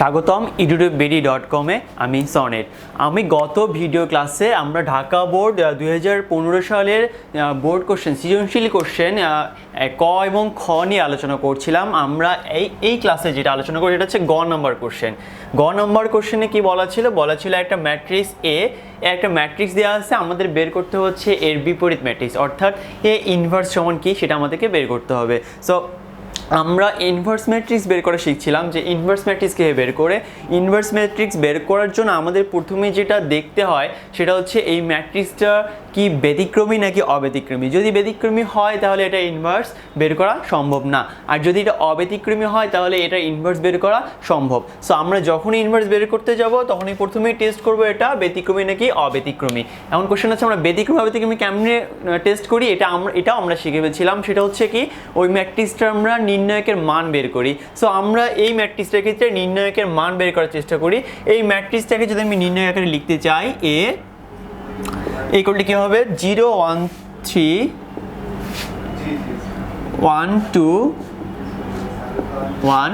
স্বাগতম ইডুবেডি ডট কমে আমি সনেট। আমি গত ভিডিও ক্লাসে আমরা ঢাকা বোর্ড দুই হাজার পনেরো সালের বোর্ড কোশ্চেন সৃজনশীল কোশ্চেন ক এবং খ নিয়ে আলোচনা করছিলাম। আমরা এই এই ক্লাসে যেটা আলোচনা করি এটা হচ্ছে গ নাম্বার কোশ্চেন গ নাম্বার কোশ্চেনে কি বলা ছিল? বলা ছিল একটা ম্যাট্রিক্স এ একটা ম্যাট্রিক্স দেওয়া আছে, আমাদের বের করতে হচ্ছে এর বিপরীত ম্যাট্রিক্স অর্থাৎ এ ইনভার্স সমান কি? সেটা আমাদেরকে বের করতে হবে। সো আমরা ইনভার্স ম্যাট্রিক্স বের করা শিখছিলাম যে ইনভার্স ম্যাট্রিক্স বের করে ইনভার্স ম্যাট্রিক্স বের করার জন্য আমাদের প্রথমে যেটা দেখতে হয় সেটা হচ্ছে এই ম্যাট্রিক্সটা কি ব্যতিক্রমী নাকি অব্যতিক্রমী? যদি ব্যতিক্রমী হয় তাহলে এটা ইনভার্স বের করা সম্ভব না। আর যদি এটা অব্যতিক্রমী হয় তাহলে এটা ইনভার্স বের করা সম্ভব। সো আমরা যখনই ইনভার্স বের করতে যাব তখনই প্রথমেই টেস্ট করব এটা ব্যতিক্রমী নাকি অব্যতিক্রমী। এমন কোশ্চেন আছে, আমরা ব্যতিক্রমী, অব্যতিক্রমী কেমনে টেস্ট করি? এটা আমরা, এটাও আমরা শিখে সেটা হচ্ছে কি, ওই ম্যাট্রিক্সটা আমরা নির্ণায়কের মান বের করি। সো আমরা এই ম্যাট্রিক্সটার ক্ষেত্রে নির্ণায়কের মান বের করার চেষ্টা করি, এই ম্যাট্রিক্সটাকে যদি আমি নির্ণয় আকারে লিখতে চাই এ এই কোডটি কী হবে? Zero one three one two one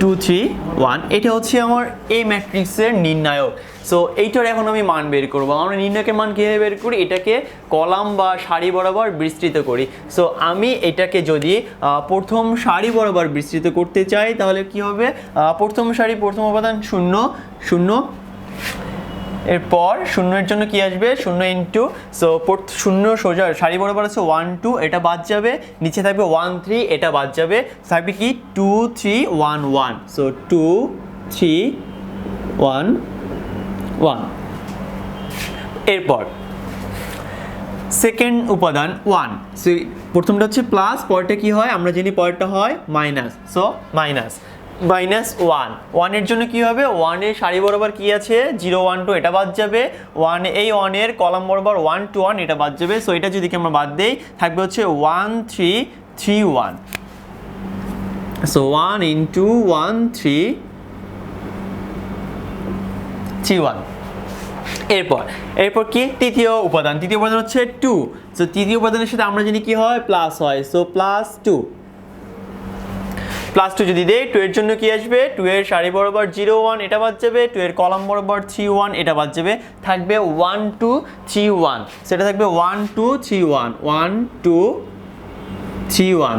two three one এটা হচ্ছে আমার এই ম্যাট্রিক্সের নির্ণায়ক। সো এইটার এখন আমি মান বের করব। আমরা নির্ণায়কের মান কীভাবে বের করি? এটাকে কলাম বা সারি বরাবর বিস্তৃত করি। সো আমি এটাকে যদি প্রথম সারি বরাবর বিস্তৃত করতে চাই, তাহলে কি হবে? প্রথম সারি প্রথম উপাদান শূন্য শূন্য এরপর শূন্যের জন্য কি আসবে? শূন্য ইন্টু সো শূন্য সোজা, সারি বরাবর আছে ওয়ান টু এটা বাদ যাবে। নিচে থাকবে ওয়ান থ্রি এটা বাদ যাবে। থাকবে কি? Two three one one so two three one one এরপর সেকেন্ড উপাদান ওয়ান সো প্রথমটা হচ্ছে প্লাস পরটা কি হয়? আমরা জানি পরেরটা হয় minus so minus minus one ওয়ানের জন্য কি হবে? ওয়ানের সারি বরাবর কি আছে? জিরো ওয়ান টু এটা বাদ যাবে। ওয়ান এই ওয়ানের কলাম বরাবর ওয়ান টু ওয়ান এটা বাদ যাবে। সো এটা যদি আমরা বাদ দেই, থাকবে হচ্ছে one three three one so one into one three three one এরপর এরপর কি? তৃতীয় উপাদান। তৃতীয় উপাদান হচ্ছে টু সো তৃতীয় উপাদানের সাথে আমরা জানি কি হয়? প্লাস হয়। So plus two plus two যদি দেই টু এর জন্য কি আসবে? টু এর সারি বরাবর জিরো ওয়ান এটা বাদ যাবে টু এর কলাম বরাবর থ্রি ওয়ান এটা বাদ যাবে, থাকবে ওয়ান টু থ্রি ওয়ান সেটা থাকবে one two three one one two three one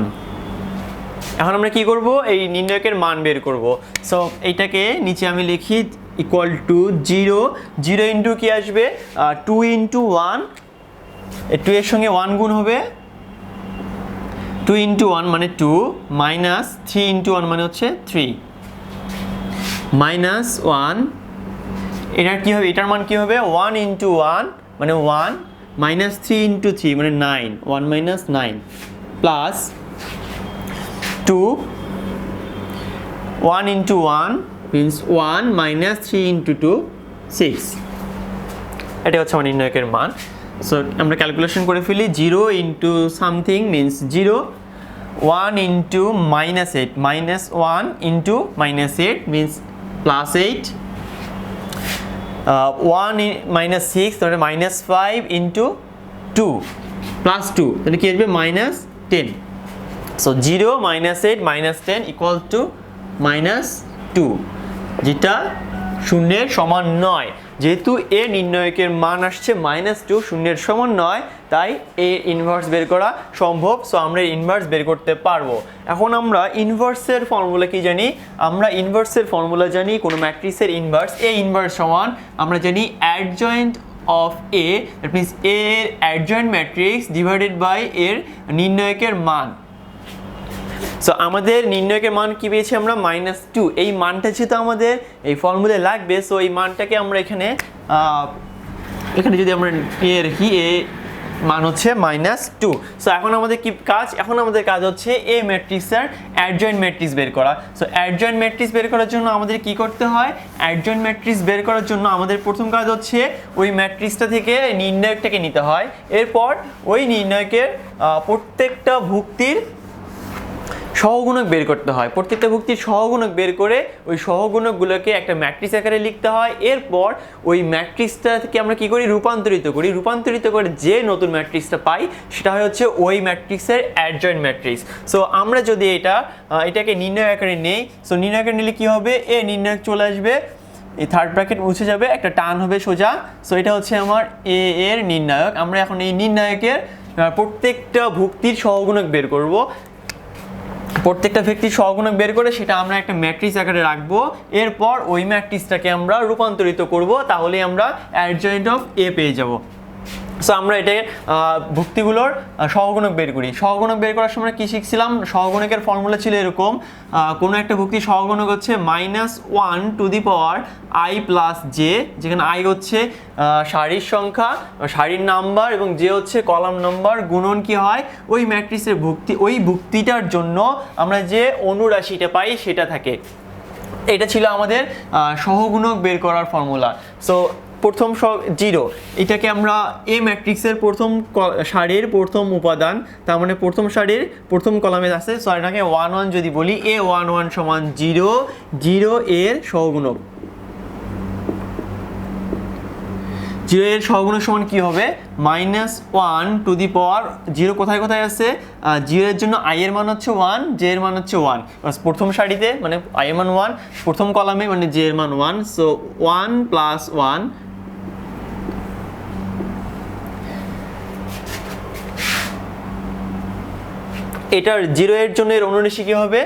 এখন আমরা কি করব? এই নির্ণয়কের মান বের করব। সো এইটাকে নিচে আমি লিখি equal to zero zero into কি আসবে? টু ইন্টু ওয়ান টু এর সঙ্গে ওয়ান গুণ হবে। টু ইন্টু ওয়ান মানে two minus three into one মানে হচ্ছে থ্রি মাইনাস ওয়ান এটার কী হবে? এটার মান কী হবে? ওয়ান ইন্টু ওয়ান মানে one minus three into three মানে nine one minus nine plus two one into one means one minus three into two six এটা হচ্ছে আমার নির্ণয়কের মান। সো আমরা ক্যালকুলেশন করে ফেলি zero into something means zero one into minus eight minus one into minus eight means plus eight one minus six তাহলে minus five into two plus two তাহলে কি আসবে? Minus ten so zero minus eight minus ten equal to minus two যেটা শূন্যের সমান নয়। যেহেতু এ নির্ণয়কের মান আসছে মাইনাস টু শূন্যের সমান নয়, তাই এ ইনভার্স বের করা সম্ভব সো আমরা ইনভার্স বের করতে পারব। এখন আমরা ইনভার্সের ফর্মুলা কি জানি? আমরা ইনভার্সের ফর্মুলা জানি, কোনো ম্যাট্রিক্সের ইনভার্স এ ইনভার্স সমান, আমরা জানি adjoint of A that means এর অ্যাডজয়েন্ট ম্যাট্রিক্স ডিভাইডেড বাই এর নির্ণয়কের মান। সো আমাদের নির্ণয়কের মান কি পেয়েছি আমরা? মাইনাস টু এই মানটা যেহেতু আমাদের এই ফর্মুলায় লাগবে সো এই মানটাকে আমরা এখানে এখানে যদি আমরা এ রাখি, এ মান হচ্ছে মাইনাস টু সো এখন আমাদের কি কাজ? এখন আমাদের কাজ হচ্ছে এ ম্যাট্রিক্সের অ্যাডজয়েন্ট ম্যাট্রিক্স বের করা। সো অ্যাডজয়েন্ট ম্যাট্রিক্স বের করার জন্য আমাদের কি করতে হয়? অ্যাডজয়েন্ট ম্যাট্রিক্স বের করার জন্য আমাদের প্রথম কাজ হচ্ছে ওই ম্যাট্রিক্সটা থেকে নির্ণায়কটাকে নিতে হয়। এরপর ওই নির্ণায়কের প্রত্যেকটা ভুক্তির সহগুণক বের করতে হয়। প্রত্যেকটা ভুক্তির সহগুণক বের করে ওই সহগুণকগুলোকে একটা ম্যাট্রিক্স আকারে লিখতে হয়। এরপর ওই ম্যাট্রিক্সটা থেকে আমরা কি করি? রূপান্তরিত করি। রূপান্তরিত করে যে নতুন ম্যাট্রিক্সটা পাই, সেটা হয় হচ্ছে ওই ম্যাট্রিক্সের অ্যাডজয়েন্ট ম্যাট্রিক্স। সো আমরা যদি এটা এটাকে নির্ণয় আকারে নেই সো নির্ণয় আকারে নিলে কি হবে? এ নির্ণয় চলে আসবে, এই থার্ড ব্র্যাকেট মুছে যাবে, একটা টান হবে সোজা। সো এটা হচ্ছে আমার এ এর নির্ণায়ক। আমরা এখন এই নির্ণায়কের প্রত্যেকটা ভুক্তির সহগুণক বের করব। প্রত্যেকটা ব্যক্তির সহগুণক বের করে সেটা আমরা একটা ম্যাট্রিক্স আকারে রাখব। এরপর ওই ম্যাট্রিক্সটাকে আমরা রূপান্তরিত করব তাহলে আমরা অ্যাডজয়েন্ট অফ এ পেয়ে যাব। সো আমরা এটা ভুক্তিগুলোর সহগুণক বের করি। সহগুণক বের করার সময় কি শিখছিলাম? সহগুণকের ফর্মুলা ছিল এরকম কোনো একটা ভুক্তি সহগুণক হচ্ছে minus one to the power I plus J যেখানে আই হচ্ছে সারির সংখ্যা, সারির নাম্বার এবং জে হচ্ছে কলাম নাম্বার গুণন কি হয়? ওই ম্যাট্রিক্সের ভুক্তি, ওই ভুক্তিটার জন্য আমরা যে অনুরাশিটা পাই সেটা থাকে। এটা ছিল আমাদের সহগুণক বের করার ফর্মুলা সো প্রথম সব জিরো। এটাকে আমরা এ ম্যাট্রিক্সের প্রথম সারির প্রথম উপাদান, তার মানে প্রথম সারির প্রথম কলামে আছে সো এটাকে ওয়ান ওয়ান যদি বলি, এ ওয়ান ওয়ান সমান জিরো জিরো এর সহগুণক। জিরো এর সহগুণক সমান কি হবে? Minus one to the power zero কোথায় কোথায় আছে? জিরো এর জন্য আই এর মান হচ্ছে ওয়ান জে এর মান হচ্ছে ওয়ান প্রথম সারিতে মানে আই এর মান ওয়ান প্রথম কলামে মানে জে এর মান one so one plus one এটার জিরো এর জন্য এর অনুরেশি কী হবে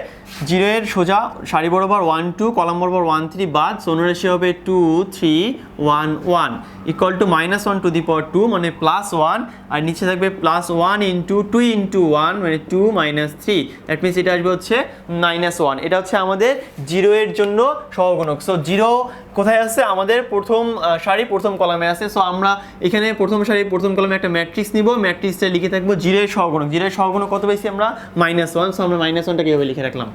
জিরো এর সোজা সারি বরাবর ওয়ান টু কলাম বরাবর ওয়ান থ্রি বাদ অনুরেশি হবে two three one one equal to minus one to the power two মানে প্লাস ওয়ান আর নিচে থাকবে plus one into two into one মানে two minus three that means এটা আসবে হচ্ছে মাইনাস ওয়ান এটা হচ্ছে আমাদের জিরো এর জন্য সহগুণক। সো জিরো কোথায় আছে? আমাদের প্রথম সারি প্রথম কলামে আছে। সো আমরা এখানে প্রথম সারি প্রথম কলামে একটা ম্যাট্রিক্স নিব। ম্যাট্রিক্সটা লিখে থাকব জিরো এর সহগুণক। জিরো এর সহগুণক কত পেয়েছি আমরা? মাইনাস ওয়ান সো আমরা মাইনাস ওয়ানটা কীভাবে লিখে রাখলাম?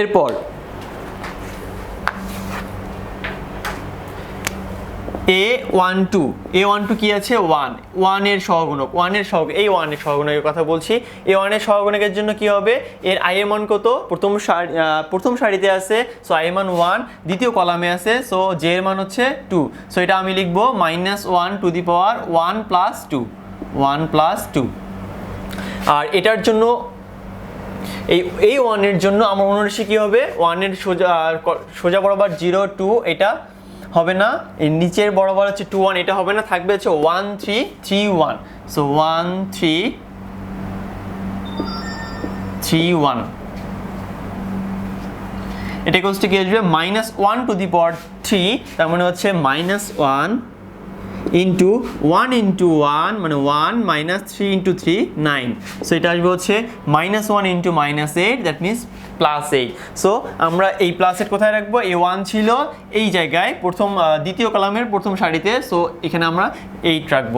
এরপর A one two A one two কি আছে? ওয়ান ওয়ানের সহগুণক ওয়ানের সহগ এই ওয়ানের সহগুণকের কথা বলছি। এ ওয়ানের সহগুণকের জন্য কি হবে? এর আই এর মান কত? প্রথম সারি প্রথম সারিতে আছে সো আই এর মান ওয়ান দ্বিতীয় কলামে আছে সো জে এর মান হচ্ছে টু সো এটা আমি লিখব minus one to the power one plus two one plus two আর এটার জন্য, এই এই ওয়ানের জন্য আমার অনুরাশি কী হবে? ওয়ানের সোজা সোজা বরাবর জিরো টু এটা হবে না এই নিচের বরাবর হচ্ছে টু ওয়ান এটা হবে না, থাকবে হচ্ছে one three three one so one three three one এটা কোর্সটি কি আসবে? Minus one to the power three তার মানে হচ্ছে minus one into one into one মানে one minus three into three nine so এটা আসবে হচ্ছে minus one into minus eight that means plus eight so আমরা এই প্লাস এইট কোথায় রাখব? এ ওয়ান ছিল এই জায়গায়, প্রথম দ্বিতীয় কলামের প্রথম সারিতে। সো এখানে আমরা এইট রাখব।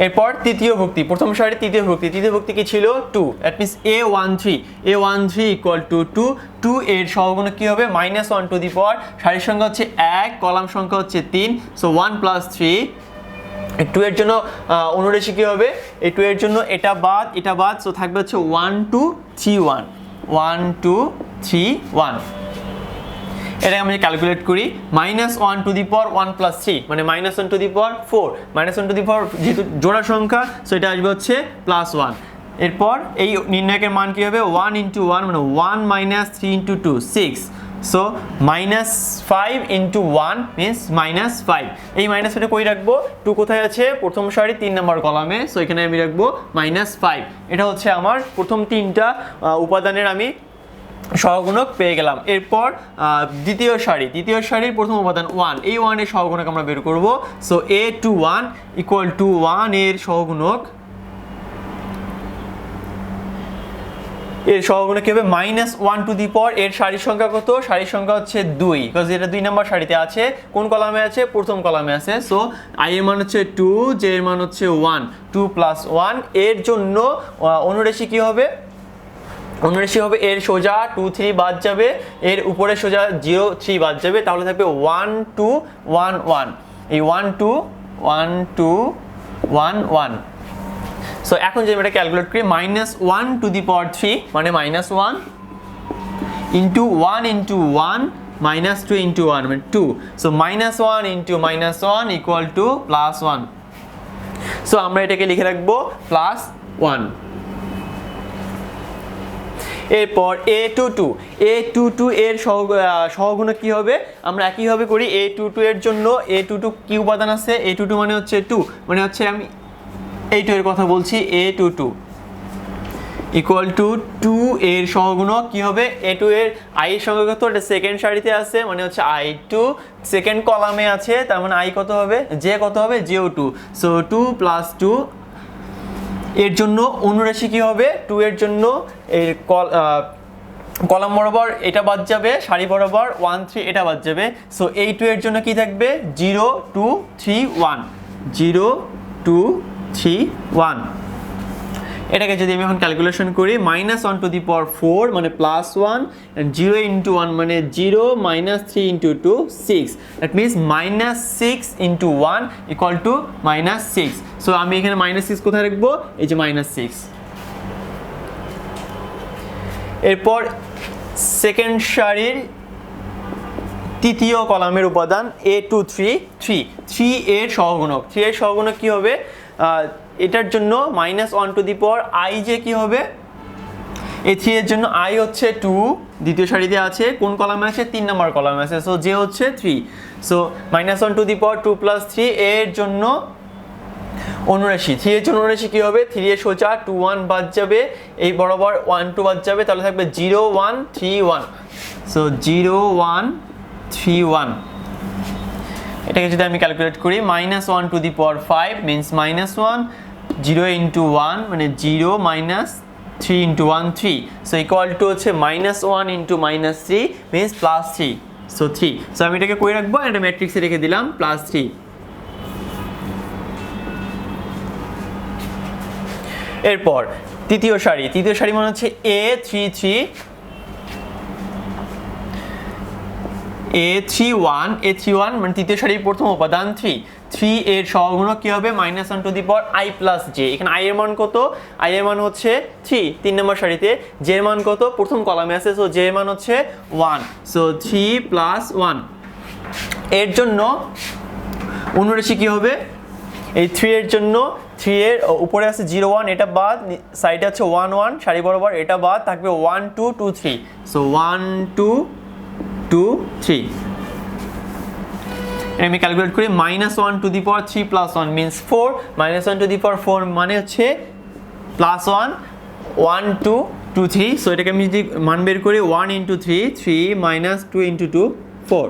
এরপর তৃতীয় ভক্তি, প্রথম সারি তৃতীয় ভক্তি তৃতীয় ভক্তি কি ছিল? Two that means A one three A one three equal to two two two সহগুণক কী হবে? মাইনাস ওয়ান টু দি পর সারির সংখ্যা হচ্ছে এক, কলাম সংখ্যা হচ্ছে তিন so one plus three two এর জন্য অনুরেশি কী হবে? এই টু এর জন্য এটা বাদ এটা বাদ সো থাকবে হচ্ছে one two three one one two three one এটাকে আমি ক্যালকুলেট করি minus one to the power one plus three মানে minus one to the power four minus one to the power যেহেতু জোড়া সংখ্যা সো এটা আসবে হচ্ছে প্লাস ওয়ান এরপর এই নির্ণায়কের মান কী হবে? ওয়ান ইন্টু ওয়ান মানে one minus three into two six so minus five into one means minus five এই মাইনাস ফাইভটা কই রাখব? টু কোথায় আছে? প্রথম সারি তিন নম্বর কলামে সো এখানে আমি রাখব মাইনাস ফাইভ এটা হচ্ছে আমার প্রথম তিনটা উপাদানের আমি সহগুণক পেয়ে গেলাম। এরপর দ্বিতীয় সারি। দ্বিতীয় সারির প্রথম উপাদান ওয়ান এই ওয়ানের সহগুণক আমরা বের করব। So A two one equal to ওয়ানের সহগুণক। এর সহগুণক হবে? মাইনাস ওয়ান টু দি পর এর সারির সংখ্যা কত? সারির সংখ্যা হচ্ছে দুই। বিকজ এটা দুই নম্বর সারিতে আছে। কোন কলামে আছে? প্রথম কলামে আছে। সো আই এর মান হচ্ছে টু জে এর মান হচ্ছে ওয়ান টু প্লাস ওয়ানের জন্য অনুরেশি কী হবে? অনুরেশি হবে এর সোজা টু থ্রি বাদ যাবে। এর উপরে সোজা জিরো থ্রি বাদ যাবে। তাহলে থাকবে ওয়ান টু ওয়ান ওয়ান এই one two one two one one so এখন যদি এটা ক্যালকুলেট করি minus one to the power three মানে minus one into one into one minus two into one মানে two so minus one into minus one equal to plus one so আমরা এটাকে লিখে রাখব প্লাস ওয়ান এরপর A two two A two two এর সহ সহগুণক কী হবে? আমরা একইভাবে করি এ টু টু এর জন্য এ টু টু কী উপাদান আছে এ টু টু মানে হচ্ছে টু মানে হচ্ছে আমি এই টু এর কথা বলছি A two two equal to two two সহগুণক কি হবে? এ টু এর আই এর সঙ্গে কত? এটা সেকেন্ড সারিতে আছে মানে হচ্ছে আই টু সেকেন্ড কলামে আছে, তার মানে আই কত হবে? জে কত হবে? জেও two so two plus two এর জন্য অনুরাশি কী হবে? টু এর জন্য এর কল কলাম বরাবর এটা বাদ যাবে, সারি বরাবর ওয়ান থ্রি এটা বাদ যাবে। সো এই টু এর জন্য কি থাকবে? Zero two three one zero two three one এটাকে যদি আমি এখন ক্যালকুলেশন করি minus one to the power four মানে plus one zero into one মানে zero minus three into two six that means minus six into one equal to minus six so আমি এখানে minus six কোথায় রাখব? এই যে minus six এরপর second সারির তৃতীয় কলামের উপাদান A two three three three এর সহগুণক। থ্রি এর সহগুণক কী হবে? এটার জন্য minus one to the power I যে কী হবে? এ থ্রি এর জন্য আই হচ্ছে টু দ্বিতীয় সারিতে আছে, কোন কলামে আছে? তিন নম্বর কলামে আছে সো যে হচ্ছে three so minus one to the power two plus three এর জন্য অনুরাশি। থ্রি এর জন্য অনুরাশি কী হবে? থ্রি এর সোজা টু ওয়ান বাদ যাবে, এই বরাবর ওয়ান টু বাদ যাবে, তাহলে থাকবে zero one three one so zero one three one এটাকে যদি আমি ক্যালকুলেট করি minus one to the power five means minus one zero into one মানে zero minus three into one three so equal to হচ্ছে minus one into minus three means plus three so three so আমি এটাকে করে রাখব? এটা ম্যাট্রিক্সে রেখে দিলাম প্লাস থ্রি এরপর, তৃতীয় সারি। তৃতীয় সারি মানে হচ্ছে A three three A three one A three one মানে তৃতীয় সারির প্রথম উপাদান থ্রি থ্রি এর সহগুণক কি হবে? Minus one to the power I plus J. এখানে আই এর মান কত? আই এর মান হচ্ছে থ্রি, তিন নম্বর সারিতে। জে মান কত? প্রথম কলামে আছে সো জে মান হচ্ছে one. So three plus one. এর জন্য অনুরাশি কি হবে? এই থ্রি এর জন্য থ্রি এর উপরে আছে জিরো ওয়ান, এটা বাদ সাইডে আছে ওয়ান ওয়ান, সারি বরাবর, এটা বাদ, থাকবে one, two two, three. So one, two two, three. আমি ক্যালকুলেট করি minus one to the power three plus one means four minus one to the power four মানে হচ্ছে plus one one two two three so এটাকে আমি যদি মান বের করি one into three three minus two into two four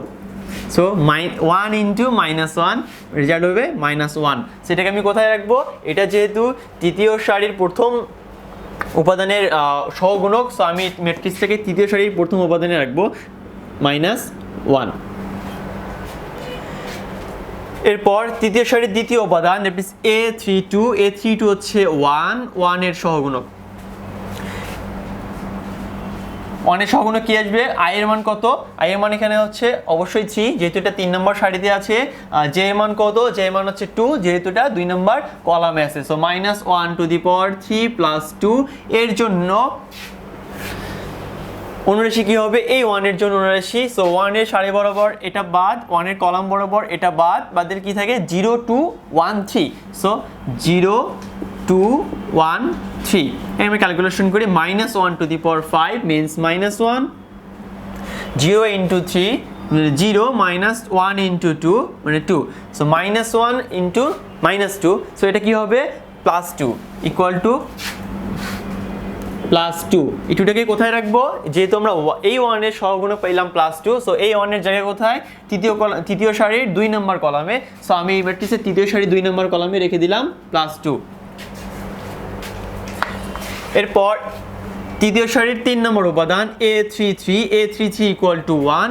so my one into minus one result হবে minus one সেটাকে আমি কোথায় রাখব? এটা যেহেতু তৃতীয় সারির প্রথম উপাদানের সহগুণক সো আমি ম্যাট্রিক্স থেকে তৃতীয় সারির প্রথম উপাদানে রাখব মাইনাস ওয়ান এরপর তৃতীয় সারির দ্বিতীয় উপাদান a three two a three two হচ্ছে ওয়ান ওয়ানের সহগুণক। ওয়ানের সহগুণক কি আসবে? আই এর মান কত? আই এর মান এখানে হচ্ছে অবশ্যই থ্রি যেহেতু এটা তিন নম্বর সারিতে আছে জে মান কত? জে মান হচ্ছে টু যেহেতু এটা দুই নম্বর কলামে আছে। So minus one to the power three plus two এর জন্য অনুরাশি কি হবে? এই ওয়ানের জন্য অনুরাশি সো ওয়ানের সারি বরাবর, এটা বাদ। ওয়ানের কলাম বরাবর, এটা বাদ। বাদের কি থাকে? Zero two one three so zero two one three আমি ক্যালকুলেশন করি minus one to the power five means minus one zero into three zero minus one into two মানে two so minus one into minus two so এটা কি হবে? Plus two equal to plus two এই টুটাকে কোথায় রাখব? যেহেতু আমরা এই ওয়ানের সহগুণক পেলাম প্লাস টু সো এই ওয়ানের জায়গায় কোথায়? তৃতীয় কলাম তৃতীয় সারির দুই নম্বর কলামে সো আমি এই ম্যাট্রিক্সের তৃতীয় সারির দুই নম্বর কলামে রেখে দিলাম প্লাস টু এরপর তৃতীয় সারির তিন নম্বর উপাদান a three three a three three equal to one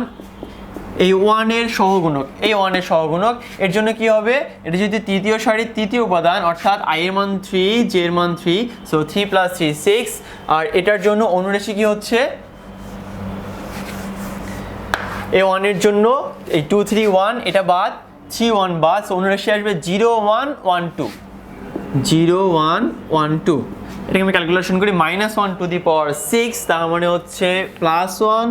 এই ওয়ানের সহগুণক, এই ওয়ানের সহগুণক, এর জন্য কি হবে? এটা যদি তৃতীয় সারির তৃতীয় উপাদান, অর্থাৎ আই এর মান থ্রি জে এর মান three so three plus three six আর এটার জন্য অনুরাশি কি হচ্ছে? এই ওয়ানের জন্য এই টু থ্রি ওয়ান এটা বাদ থ্রি ওয়ান বাদ সো অনুরাশি আসবে zero one one two zero one one two এটাকে আমি ক্যালকুলেশন করি minus one to the power six তার মানে হচ্ছে plus one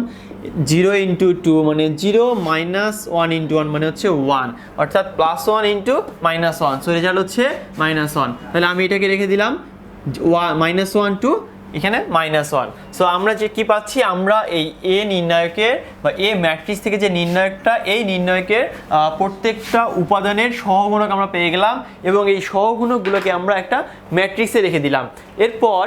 zero into two মানে zero minus one into one মানে হচ্ছে ওয়ান। অর্থাৎ plus one into minus one. So result হচ্ছে মাইনাস ওয়ান। তাহলে আমি এটাকে রেখে দিলাম ওয়ান মাইনাস ওয়ান টু, এখানে মাইনাস ওয়ান। সো আমরা যে কি পাচ্ছি? আমরা এই এ নির্ণায়কের বা এ ম্যাট্রিক্স থেকে যে নির্ণায়কটা, এই নির্ণায়কের প্রত্যেকটা উপাদানের সহগুণক আমরা পেয়ে গেলাম এবং এই সহগুণকগুলোকে আমরা একটা ম্যাট্রিক্সে রেখে দিলাম। এরপর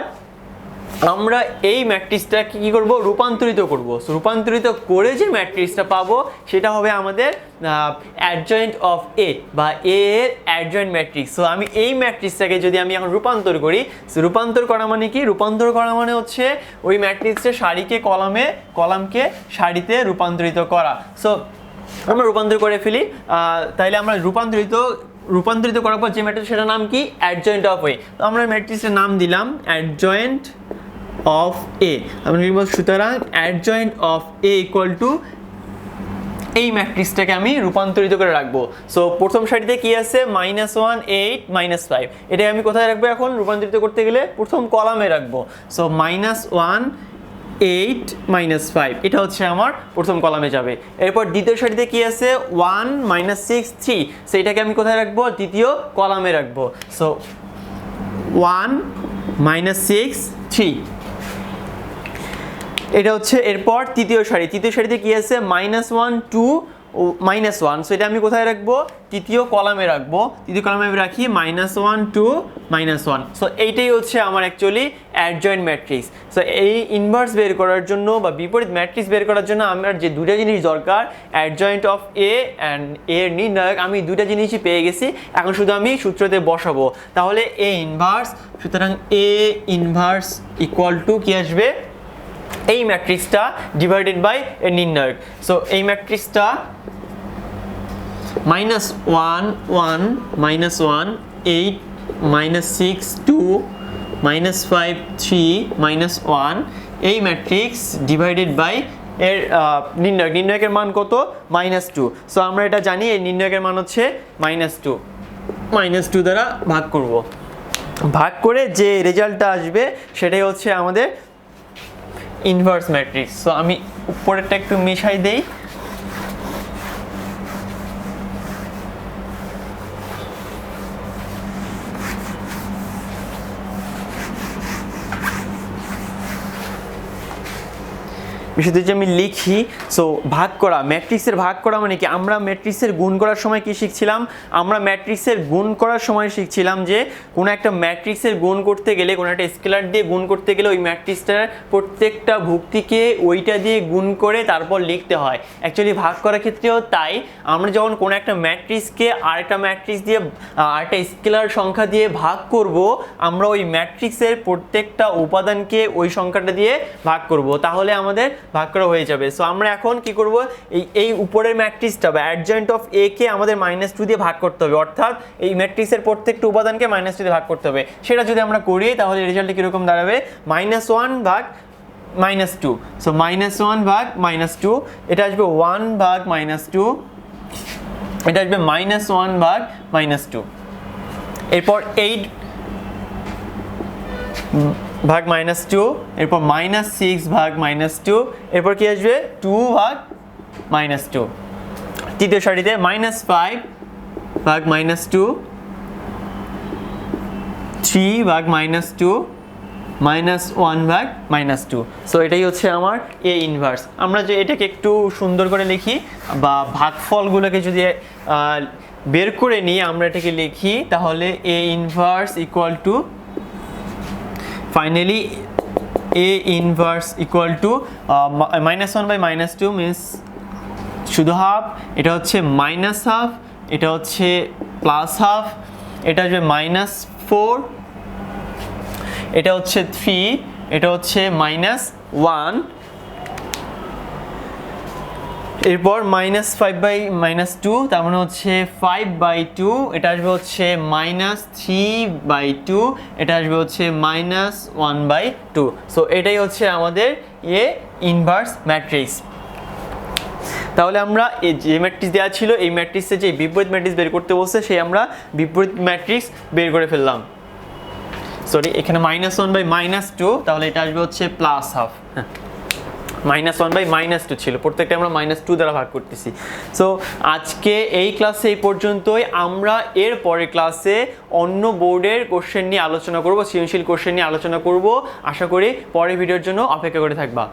আমরা এই ম্যাট্রিক্সটাকে কী করব? রূপান্তরিত করব। রূপান্তরিত করে যে ম্যাট্রিক্সটা পাবো, সেটা হবে আমাদের অ্যাডজয়েন্ট অফ এ বা এ এর অ্যাডজয়েন্ট ম্যাট্রিক্স সো আমি এই ম্যাট্রিক্সটাকে যদি আমি এখন রূপান্তর করি রূপান্তর করা মানে কি? রূপান্তর করা মানে হচ্ছে ওই ম্যাট্রিক্সের সারিকে কলামে, কলামকে সারিতে রূপান্তরিত করা। সো আমরা রূপান্তর করে ফেলি। তাইলে আমরা রূপান্তরিত রূপান্তরিত করার পর যে ম্যাট্রিক্স সেটার নাম কি? অ্যাডজয়েন্ট অফ এ তো আমরা ম্যাট্রিক্সের নাম দিলাম অ্যাডজয়েন্ট অফ এ আমরা লিখব সুতরাং adjoint of A equal to এই ম্যাট্রিক্সটাকে আমি রূপান্তরিত করে রাখব। সো প্রথম সারিতে কি আছে? Minus one eight minus five এটাকে আমি কোথায় রাখব এখন? রূপান্তরিত করতে গেলে প্রথম কলামে রাখব। So minus one eight minus five এটা হচ্ছে আমার প্রথম কলামে যাবে। এরপর দ্বিতীয় সারিতে কি আছে? ওয়ান মাইনাস সিক্স থ্রি সেইটাকে আমি কোথায় রাখব? দ্বিতীয় কলামে রাখব। So one minus six three এটা হচ্ছে এরপর তৃতীয় সারি। তৃতীয় সারিতে কি আছে? Minus one two minus one so এটা আমি কোথায় রাখব? তৃতীয় কলামে রাখব। তৃতীয় কলামে আমি রাখি minus one two minus one so এইটাই হচ্ছে আমার অ্যাকচুয়ালি অ্যাডজয়েন্ট ম্যাট্রিক্স সো এই ইনভার্স বের করার জন্য বা বিপরীত ম্যাট্রিক্স বের করার জন্য আমার যে দুটা জিনিস দরকার অ্যাডজয়েন্ট অফ এ অ্যান্ড এর নির্ণায়ক, আমি দুটা জিনিসই পেয়ে গেছি। এখন শুধু আমি সূত্রতে বসাবো। তাহলে এ ইনভার্স সুতরাং এ ইনভার্স ইকুয়াল টু কি আসবে? এই ম্যাট্রিক্সটা ডিভাইডেড বাই এর নির্ণায়ক। সো এই ম্যাট্রিক্সটা minus one one minus one eight minus six two minus five three minus one এই ম্যাট্রিক্স ডিভাইডেড বাই এর আহ, নির্ণায়ক। নির্ণায়কের মান কত? মাইনাস টু সো আমরা এটা জানি এই নির্ণায়কের মান হচ্ছে মাইনাস টু মাইনাস টু দ্বারা ভাগ করব। ভাগ করে যে রেজাল্টটা আসবে সেটাই হচ্ছে আমাদের ইনভার্স ম্যাট্রিক্স সো আমি উপরেরটা একটু মিশাই দেই। বিষয়টি যে আমি লিখি সো ভাগ করা ম্যাট্রিক্সের ভাগ করা মানে কি? আমরা ম্যাট্রিক্সের গুণ করার সময় কি শিখছিলাম? আমরা ম্যাট্রিক্সের গুণ করার সময় শিখছিলাম যে, কোনো একটা ম্যাট্রিক্সের গুণ করতে গেলে, কোনো একটা স্কেলার দিয়ে গুণ করতে গেলে ওই ম্যাট্রিক্সটার প্রত্যেকটা ভুক্তিকে ওইটা দিয়ে গুণ করে তারপর লিখতে হয়। অ্যাকচুয়ালি ভাগ করার ক্ষেত্রেও তাই। আমরা যখন কোনো একটা ম্যাট্রিক্সকে আরেকটা ম্যাট্রিক্স দিয়ে, আরেকটা স্কেলার সংখ্যা দিয়ে ভাগ করব, আমরা ওই ম্যাট্রিক্সের প্রত্যেকটা উপাদানকে ওই সংখ্যাটা দিয়ে ভাগ করব। তাহলে আমাদের ভাগ করা হয়ে যাবে। সো আমরা এখন কি করব? এই এই উপরের ম্যাট্রিক্সটা বা অ্যাডজয়েন্ট অফ এ কে আমাদের মাইনাস টু দিয়ে ভাগ করতে হবে। অর্থাৎ এই ম্যাট্রিক্সের প্রত্যেকটা উপাদানকে মাইনাস টু দিয়ে ভাগ করতে হবে। সেটা যদি আমরা করি, তাহলে রেজাল্টে কীরকম দাঁড়াবে? মাইনাস ওয়ান ভাগ minus two so minus one ভাগ মাইনাস টু এটা আসবে ওয়ান ভাগ মাইনাস টু এটা আসবে মাইনাস ওয়ান ভাগ মাইনাস টু এরপর এইট ভাগ মাইনাস টু এরপর মাইনাস সিক্স ভাগ মাইনাস টু এরপর কি আসবে? টু ভাগ মাইনাস টু তৃতীয় সারিতে মাইনাস ফাইভ ভাগ মাইনাস টু থ্রি ভাগ মাইনাস টু মাইনাস ওয়ান ভাগ মাইনাস টু সো এটাই হচ্ছে আমার এ ইনভার্স আমরা যে এটাকে একটু সুন্দর করে লিখি বা ভাগফলগুলোকে যদি বের করে নিয়ে আমরা এটাকে লিখি তাহলে A inverse equal to finally A inverse equal to minus one by minus two means শুধু হাফ এটা হচ্ছে মাইনাস হাফ এটা হচ্ছে প্লাস হাফ এটা আসবে মাইনাস ফোর এটা হচ্ছে থ্রি এটা হচ্ছে মাইনাস ওয়ান এরপর minus five by minus two তার মানে হচ্ছে ফাইভ বাই টু এটা আসবে হচ্ছে মাইনাস থ্রি বাই টু এটা আসবে হচ্ছে minus one by two so এটাই হচ্ছে আমাদের এ ইনভার্স ম্যাট্রিক্স তাহলে আমরা এই যে ম্যাট্রিক্স দেওয়া ছিল, এই ম্যাট্রিক্সে যে বিপরীত ম্যাট্রিক্স বের করতে বলছে, সেই আমরা বিপরীত ম্যাট্রিক্স বের করে ফেললাম। সরি এখানে minus one by minus two তাহলে এটা আসবে হচ্ছে প্লাস হাফ হ্যাঁ। Minus one by minus two ছিল। প্রত্যেকটা আমরা মাইনাস টু দ্বারা ভাগ করতেছি। সো আজকে এই ক্লাসে এই পর্যন্তই। আমরা এর পরের ক্লাসে অন্য বোর্ডের কোশ্চেন নিয়ে আলোচনা করব, সৃজনশীল কোশ্চেন নিয়ে আলোচনা করব। আশা করি পরের ভিডিওর জন্য অপেক্ষা করে থাকবা।